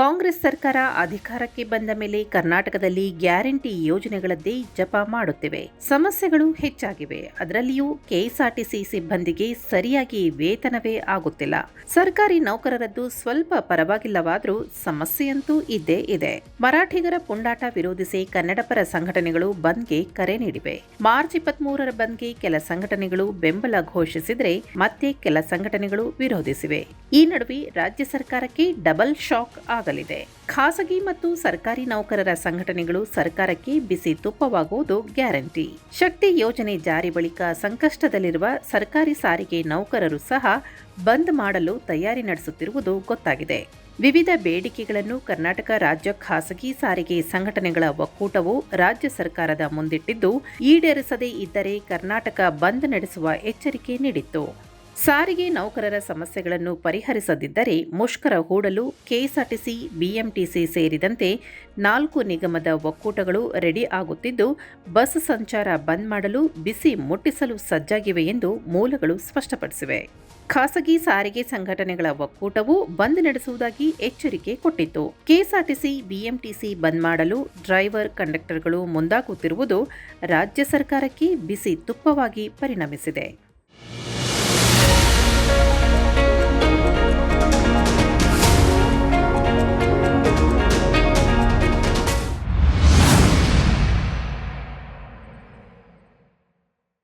ಕಾಂಗ್ರೆಸ್ ಸರ್ಕಾರ ಅಧಿಕಾರಕ್ಕೆ ಬಂದ ಮೇಲೆ ಕರ್ನಾಟಕದಲ್ಲಿ ಗ್ಯಾರಂಟಿ ಯೋಜನೆಗಳದ್ದೇ ಜಪ ಮಾಡುತ್ತಿವೆ. ಸಮಸ್ಯೆಗಳು ಹೆಚ್ಚಾಗಿವೆ. ಅದರಲ್ಲಿಯೂ ಕೆಎಸ್ಆರ್ಟಿಸಿ ಸಿಬ್ಬಂದಿಗೆ ಸರಿಯಾಗಿ ವೇತನವೇ ಆಗುತ್ತಿಲ್ಲ. ಸರ್ಕಾರಿ ನೌಕರರದ್ದು ಸ್ವಲ್ಪ ಪರವಾಗಿಲ್ಲವಾದರೂ ಸಮಸ್ಯೆಯಂತೂ ಇದ್ದೇ ಇದೆ. ಮರಾಠಿಗರ ಪುಂಡಾಟ ವಿರೋಧಿಸಿ ಕನ್ನಡಪರ ಸಂಘಟನೆಗಳು ಬಂದ್ಗೆ ಕರೆ ನೀಡಿವೆ. ಮಾರ್ಚ್ ಇಪ್ಪತ್ಮೂರರ ಬಂದ್ಗೆ ಕೆಲ ಸಂಘಟನೆಗಳು ಬೆಂಬಲ ಘೋಷಿಸಿದ್ರೆ ಮತ್ತೆ ಕೆಲ ಸಂಘಟನೆಗಳು ವಿರೋಧಿಸಿವೆ. ಈ ನಡುವೆ ರಾಜ್ಯ ಸರ್ಕಾರಕ್ಕೆ ಡಬಲ್ ಶಾಕ್ ಆಗಲಿದೆ ಖಾಸಗಿ ಮತ್ತು ಸರ್ಕಾರಿ ನೌಕರರ ಸಂಘಟನೆಗಳು ಸರ್ಕಾರಕ್ಕೆ ಬಿಸಿ ತುಪ್ಪವಾಗುವುದು ಗ್ಯಾರಂಟಿ. ಶಕ್ತಿ ಯೋಜನೆ ಜಾರಿ ಬಳಿಕ ಸಂಕಷ್ಟದಲ್ಲಿರುವ ಸರ್ಕಾರಿ ಸಾರಿಗೆ ನೌಕರರು ಸಹ ಬಂದ್ ಮಾಡಲು ತಯಾರಿ ನಡೆಸುತ್ತಿರುವುದು ಗೊತ್ತಾಗಿದೆ. ವಿವಿಧ ಬೇಡಿಕೆಗಳನ್ನು ಕರ್ನಾಟಕ ರಾಜ್ಯ ಖಾಸಗಿ ಸಾರಿಗೆ ಸಂಘಟನೆಗಳ ಒಕ್ಕೂಟವು ರಾಜ್ಯ ಸರ್ಕಾರದ ಮುಂದಿಟ್ಟಿದ್ದು, ಈಡೇರಿಸದೇ ಇದ್ದರೆ ಕರ್ನಾಟಕ ಬಂದ್ ನಡೆಸುವ ಎಚ್ಚರಿಕೆ ನೀಡಿತ್ತು. ಸಾರಿಗೆ ನೌಕರರ ಸಮಸ್ಯೆಗಳನ್ನು ಪರಿಹರಿಸದಿದ್ದರೆ ಮುಷ್ಕರ ಹೂಡಲು ಕೆಎಸ್ಆರ್ಟಿಸಿ, ಬಿಎಂಟಿಸಿ ಸೇರಿದಂತೆ ನಾಲ್ಕು ನಿಗಮದ ಒಕ್ಕೂಟಗಳು ರೆಡಿ ಆಗುತ್ತಿದ್ದು, ಬಸ್ ಸಂಚಾರ ಬಂದ್ ಮಾಡಲು ಬಿಸಿ ಮುಟ್ಟಿಸಲು ಸಜ್ಜಾಗಿವೆ ಎಂದು ಮೂಲಗಳು ಸ್ಪಷ್ಟಪಡಿಸಿವೆ. ಖಾಸಗಿ ಸಾರಿಗೆ ಸಂಘಟನೆಗಳ ಒಕ್ಕೂಟವು ಬಂದ್ ನಡೆಸುವುದಾಗಿ ಎಚ್ಚರಿಕೆ ಕೊಟ್ಟಿತ್ತು. ಕೆಎಸ್ಆರ್ಟಿಸಿ, ಬಿಎಂಟಿಸಿ ಬಂದ್ ಮಾಡಲು ಡ್ರೈವರ್ ಕಂಡಕ್ಟರ್ಗಳು ಮುಂದಾಗುತ್ತಿರುವುದು ರಾಜ್ಯ ಸರ್ಕಾರಕ್ಕೆ ಬಿಸಿ ತುಪ್ಪವಾಗಿ ಪರಿಣಮಿಸಿದೆ.